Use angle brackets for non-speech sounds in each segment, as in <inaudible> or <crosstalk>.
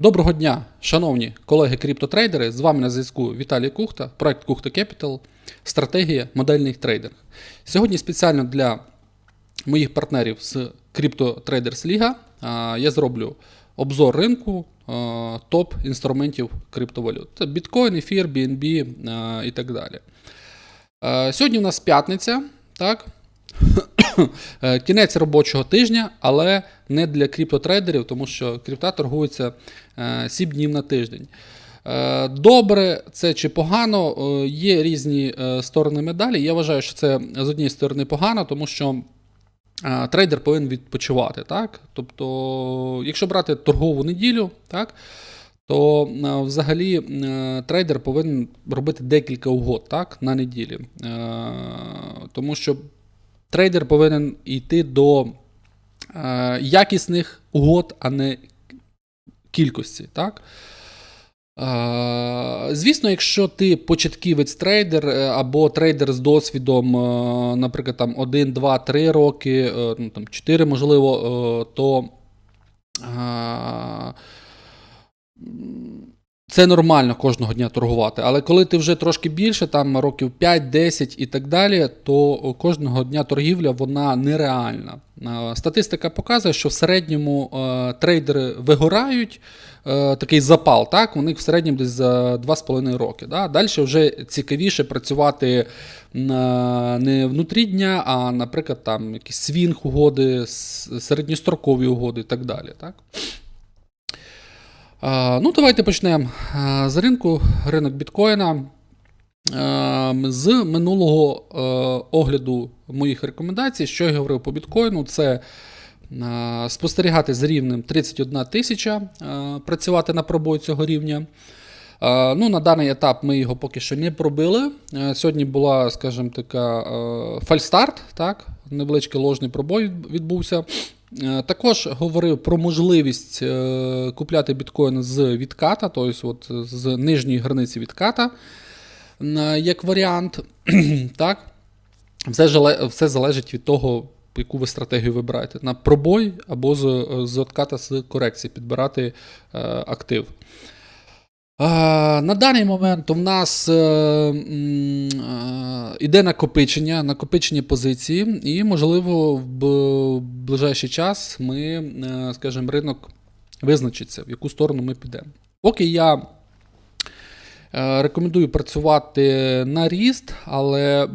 Доброго дня, шановні колеги криптотрейдери. З вами на зв'язку Віталій Кухта, проект Кухта Capital, стратегія модельний трейдинг. Сьогодні спеціально для моїх партнерів з Traders Liga я зроблю обзор ринку топ інструментів криптовалют. Це біткоін, ефір, BNB і так далі. Сьогодні у нас п'ятниця, так? Е, Кінець робочого тижня, але не для криптотрейдерів, тому що крипта торгується е, 7 днів на тиждень. Е, Добре, це чи погано, е, є різні е, сторони медалі. Я вважаю, що це з однієї сторони погано, тому що е, трейдер повинен відпочивати. Так? Тобто, якщо брати торгову неділю, так, то е, взагалі е, трейдер повинен робити декілька угод так, на неділі. Е, Тому що трейдер повинен йти до е, якісних угод, а не кількості. Так? Е, звісно, якщо ти початківець трейдер е, або трейдер з досвідом, е, наприклад, там 1, 2, 3 роки, ну, там 4, можливо, то це нормально кожного дня торгувати. Але коли ти вже трошки більше, там років 5, 10 і так далі, то кожного дня торгівля вона нереальна. Е, Статистика показує, що в середньому е, трейдери вигорають е, такий запал, так, у них в середньому десь за 2,5 роки. Да? Далі вже цікавіше працювати на, не внутрі дня, а, наприклад, там якісь свінг угоди, середньострокові угоди і так далі. Так? Ну, давайте почнемо з ринку. Ринок біткоїна. З минулого огляду моїх рекомендацій, що я говорив по біткоїну, це спостерігати з рівнем 31 тисяча, працювати на пробой цього рівня. Ну, на даний етап ми його поки що не пробили. Сьогодні була, скажімо така, фальстарт, так? невеличкий ложний пробой відбувся. Е, Також говорив про можливість е, купляти біткоін з відката, тобто от з нижньої границі відката, е, як варіант. <clears throat> так? Все, все залежить від того, яку ви стратегію вибираєте. На пробой або з, з отката з корекції підбирати актив. На даний момент у нас е, е, іде накопичення, накопичення позиції, і, можливо, в ближайший час ми, е, скажімо, ринок визначиться, в яку сторону ми підемо. Поки я рекомендую працювати на ріст, але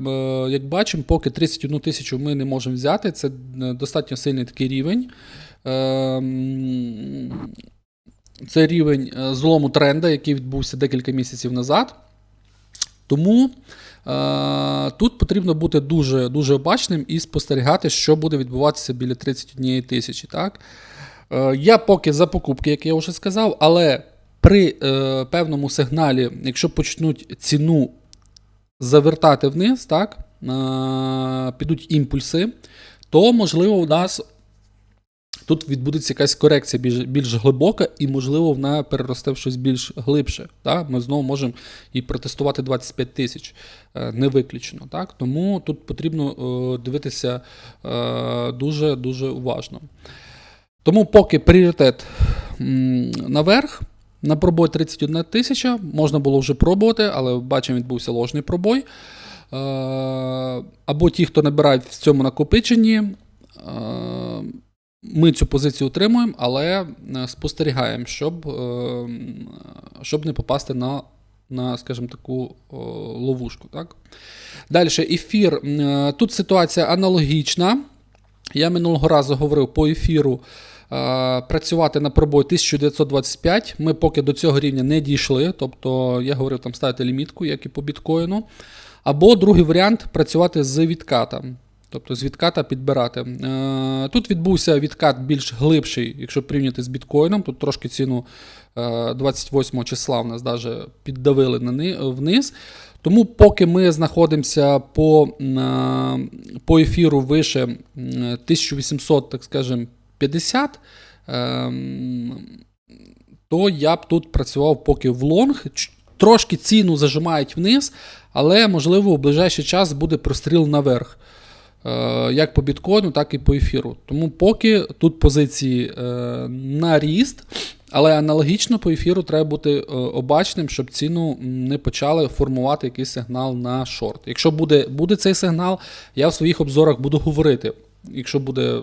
як бачимо, поки 31 тисячу ми не можемо взяти, це достатньо сильний такий рівень. Це рівень е, злому тренда, який відбувся декілька місяців назад. Тому е, тут потрібно бути дуже, дуже обачним і спостерігати, що буде відбуватися біля 31 тисячі. Так? Е, я поки за покупки, як я вже сказав, але при е, певному сигналі, якщо почнуть ціну завертати вниз, так, е, підуть імпульси, то можливо у нас тут відбудеться якась корекція більш, більш глибока, і, можливо, вона переросте в щось більш глибше. Так? Ми знову можемо і протестувати 25 тисяч. Е, Не виключено. Так? Тому тут потрібно е, дивитися е, дуже дуже уважно. Тому поки пріоритет наверх. На пробой 31 тисяча можна було вже пробувати, але бачимо, відбувся ложний пробой. Або ті, хто набирають в цьому накопиченні, ми цю позицію утримуємо, але е, спостерігаємо, щоб, е, щоб не попасти на, на скажімо, таку ловушку. Так? Далі ефір. Е, Тут ситуація аналогічна. Я минулого разу говорив по ефіру е, працювати на пробой 1925. Ми поки до цього рівня не дійшли. Тобто я говорив там ставити лімітку, як і по біткоїну. Або другий варіант працювати з відката. Тобто з відката підбирати. Е, Тут відбувся відкат більш глибший, якщо порівняти з біткоїном. Тут трошки ціну е, 28 числа в нас даже піддавили вниз. Тому поки ми знаходимося по, е, по ефіру вище м, 1800, так скажем, 50, ем, то я б тут працював поки в лонг. Трошки ціну зажимають вниз, але можливо у ближайший час буде простріл наверх. Е, Як по біткоїну, так і по ефіру. Тому поки тут позиції е, на ріст, Але аналогічно по ефіру треба бути е, обачним, щоб ціну не почали формувати якийсь сигнал на шорт. Якщо буде, буде цей сигнал, я в своїх обзорах буду говорити. Якщо буде.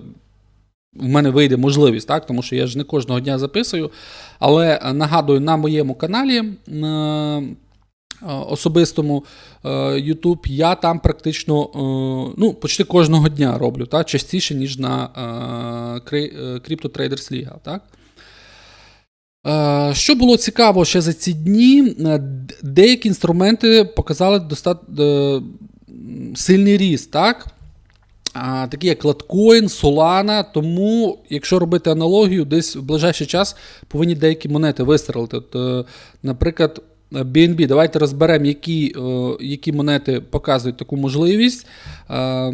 В мене вийде можливість, так? тому що я ж не кожного дня записую. Але нагадую, на моєму каналі особистому е, YouTube я там практично е, ну, почти кожного дня роблю, так? частіше, ніж на е, Cry- е, Crypto Traders? Е, Що було цікаво ще за ці дні, е, деякі інструменти показали достатньо е, сильний ріст, так? Такі як Litecoin, Solana, тому, якщо робити аналогію, десь в ближайший час повинні деякі монети вистрелити. От, е, наприклад, BNB. Давайте розберемо, які, е, які монети показують таку можливість, е, е,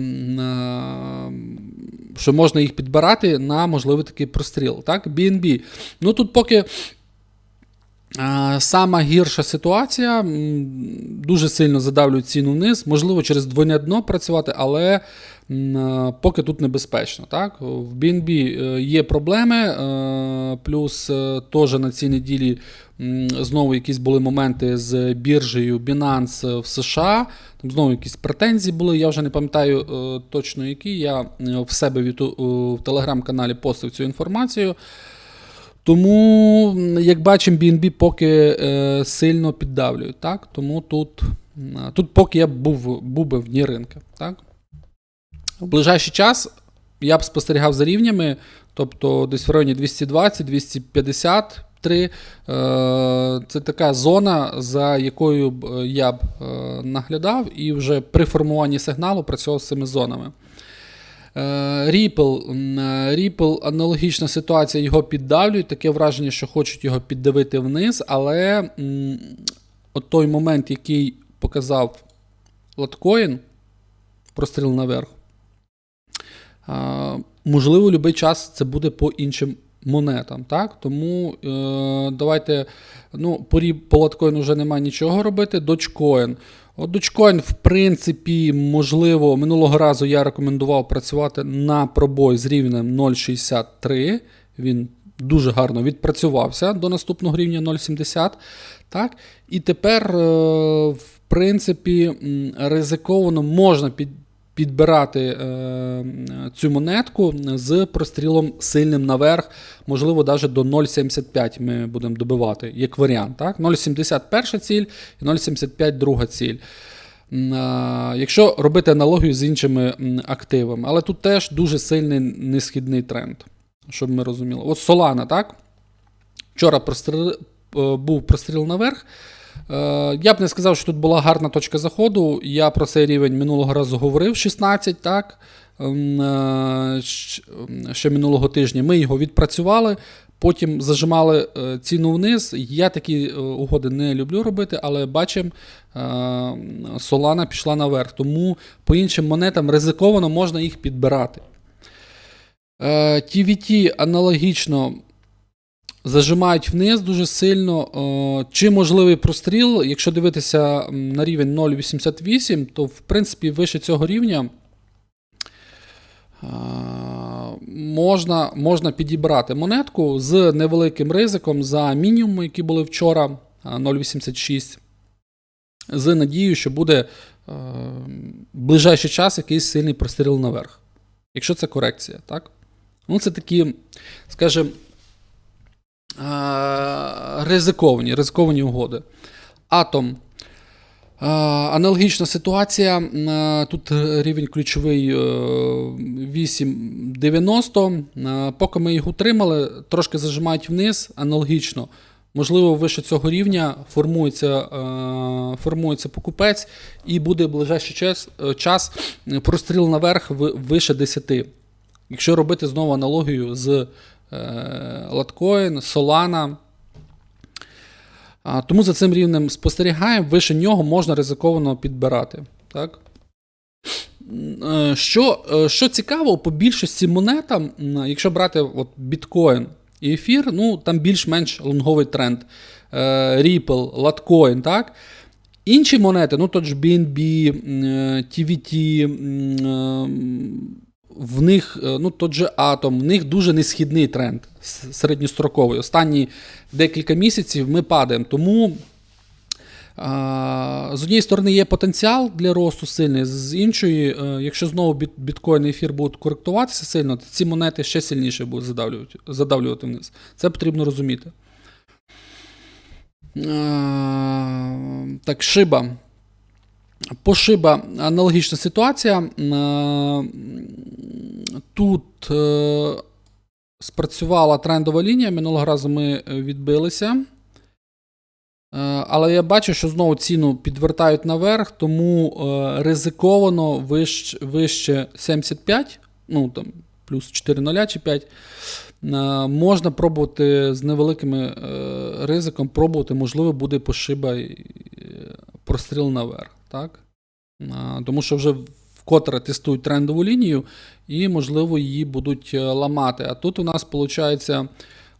що можна їх підбирати на можливий такий простріл. Так? BNB. Ну тут поки. Сама гірша ситуація, дуже сильно задавлюють ціну вниз, можливо, через двойне дно працювати, але поки тут небезпечно. Так? В BNB е, є проблеми, е, плюс е, теж на цій неділі знову якісь були моменти з біржею Binance в США. Там знову якісь претензії були. Я вже не пам'ятаю е, точно які. Я е, в себе в, в телеграм-каналі постив цю інформацію. Тому, як бачимо, BNB поки е, сильно піддавлюють. Так? Тому тут, тут поки я був, був би вні ринка. Так? В ближайший час я б спостерігав за рівнями, тобто десь в районі 220-253. Е, це така зона, за якою е, я б е, наглядав, і вже при формуванні сигналу працював з цими зонами. Ripple, Ripple аналогічна ситуація, його піддавлюють. Таке враження, що хочуть його піддавити вниз, але от той момент, який показав Litecoin, простріл наверх, можливо, будь-який час це буде по іншим монетам. Так? Тому е, давайте ну, по, по Litecoin вже немає нічого робити. Dogecoin. От Dogecoin, в принципі, можливо, минулого разу я рекомендував працювати на пробой з рівнем 0,63. Він дуже гарно відпрацювався до наступного рівня 0,70. Так? І тепер, е, в принципі, ризиковано можна під, підбирати е, цю монетку з прострілом сильним наверх, можливо, навіть до 0,75 ми будемо добивати, як варіант. Так? 0,70 перша ціль і 0,75 друга ціль. Якщо робити аналогію з іншими активами, але тут теж дуже сильний несхідний тренд, щоб ми розуміли. От Solana, так? Вчора простріл, е, був простріл наверх. Е, Я б не сказав, що тут була гарна точка заходу. Я про цей рівень минулого разу говорив 16, так? Ем, е, ем, Ще минулого тижня ми його відпрацювали, потім зажимали е, ціну вниз. Я такі угоди не люблю робити, але бачимо, Solana пішла наверх. Тому по іншим монетам ризиковано можна їх підбирати. TVT аналогічно зажимають вниз дуже сильно. Е, Чи можливий простріл? Якщо дивитися на рівень 0,88, то в принципі вище цього рівня е, можна, можна підібрати монетку з невеликим ризиком за мінімум, які були вчора е, 0,86. З надією, що буде е, в ближайший час якийсь сильний простріл наверх. Якщо це корекція, так? Ну, це такі, скажімо, е, ризиковані, ризиковані угоди. Атом. Аналогічна ситуація. Тут рівень ключовий е, 8,90. Е, Поки ми їх утримали, трошки зажимають вниз, аналогічно. Можливо, вище цього рівня формується, е, формується покупець, і буде ближайший час, е, час простріл наверх вище 10. Якщо робити знову аналогію з Litecoin, Solana. Тому за цим рівнем спостерігаємо, вище нього можна ризиковано підбирати. Так? Е, Що, е, що цікаво, по більшості монетам, якщо брати от біткоін і ефір, ну там більш-менш лонговий тренд. Е, Ripple, Litecoin, так? Інші монети, ну то ж BNB, TVT, в них, е, ну, тот же атом, в них дуже несхідний тренд середньостроковий. Останні декілька місяців ми падаємо. Тому з однієї сторони є потенціал для росту сильний, з іншої, е, якщо знову біт- біткоін і ефір будуть коректуватися сильно, то ці монети ще сильніше будуть задавлювати, задавлювати вниз. Це потрібно розуміти. Так, шиба. По шиба аналогічна ситуація. Е, Тут е, спрацювала трендова лінія. Минулого разу ми е, відбилися. Але я бачу, що знову ціну підвертають наверх, тому ризиковано вище, вище 75, ну там плюс 4 нуля чи 5. е, Можна пробувати з невеликим ризиком, пробувати, можливо, буде пошиба простріл наверх. Так? Тому що вже вкотре тестують трендову лінію і, можливо, її будуть е, ламати. А тут у нас виходить,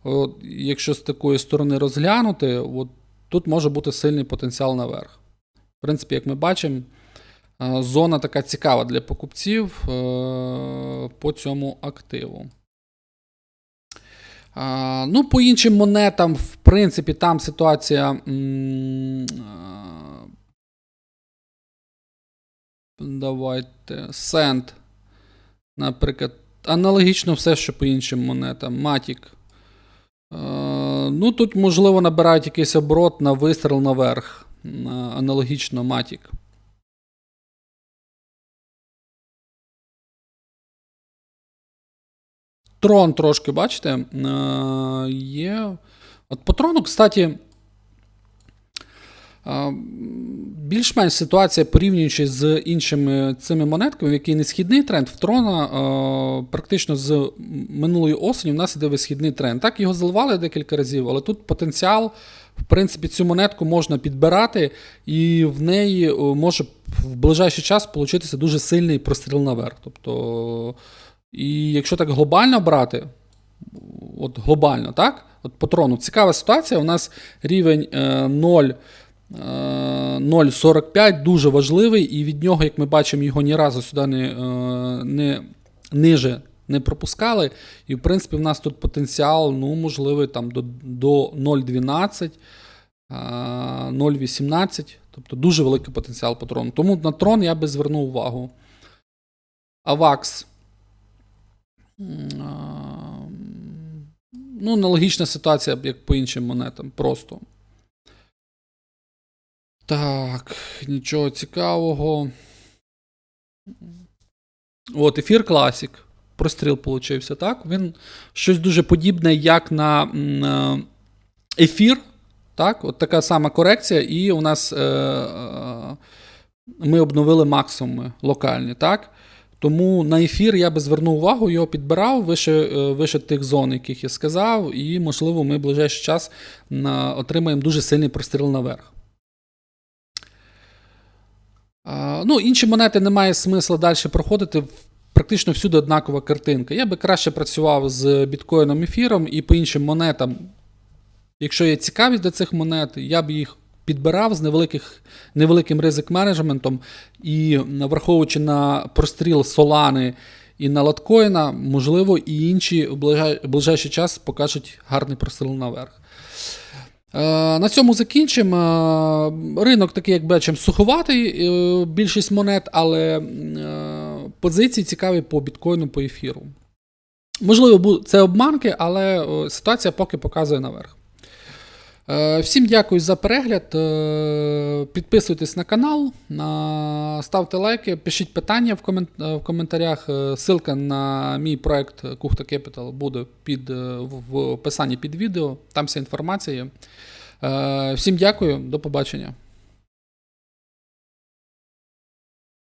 от, якщо з такої сторони розглянути, от, тут може бути сильний потенціал наверх. В принципі, як ми бачимо, е, зона така цікава для покупців е, по цьому активу. Ну, по іншим монетам, в принципі, там ситуація. Давайте. Сент. Наприклад, аналогічно все, що по іншим монетам. Матік. Е, ну, тут, можливо, набирають якийсь оборот на вистріл наверх. Аналогічно Матік. Трон трошки, бачите, е, є. От по трону, кстати, е, більш-менш ситуація, порівнюючи з іншими цими монетками, в не східний тренд, в трона е, практично з минулої осені в нас іде висхідний тренд. Так, його заливали декілька разів, але тут потенціал. В принципі, цю монетку можна підбирати, і в неї е, може в ближайший час получитися дуже сильний простріл наверх. Тобто, і якщо так глобально брати, от глобально, так? От по трону цікава ситуація. У нас рівень е, 0. Е, 0,45 дуже важливий, і від нього, як ми бачимо, його ні разу сюди не, е, не ниже не пропускали. І, в принципі, в нас тут потенціал, ну, можливий там до, до 0,12, е, 0,18. Тобто дуже великий потенціал по трону. Тому на трон я би звернув увагу. Авакс. Ну, аналогічна ситуація, як по іншим монетам. Просто. Так, нічого цікавого. От, ефір Classic. Простріл получився, так? Він щось дуже подібне, як на е, ефір. Так? От така сама корекція, і у нас е, е, ми обновили максимуми локальні, так? Тому на ефір я би звернув увагу, його підбирав вище, е, вище тих зон, яких я сказав, і, можливо, ми в ближайший час отримаємо дуже сильний простріл наверх. Ну, інші монети немає смисла далі проходити. Практично всюди однакова картинка. Я би краще працював з біткоїном ефіром і по іншим монетам. Якщо є цікавість до цих монет, я б їх підбирав з невеликих, невеликим ризик менеджментом і враховуючи на простріл Солани і на латкоїна, можливо, і інші в ближайший час покажуть гарний простріл наверх. Е, На цьому закінчимо. Е, Ринок такий, як бачимо, суховатий, е, більшість монет, але позиції цікаві по біткоїну, по ефіру. Можливо, це обманки, але ситуація поки показує наверх. Е, Всім дякую за перегляд. Е, Підписуйтесь на канал, ставте лайки, пишіть питання в, е, коментарях. Силка на мій проект Кухта Capital буде під, в описанні під відео. Там вся інформація Всім дякую, до побачення.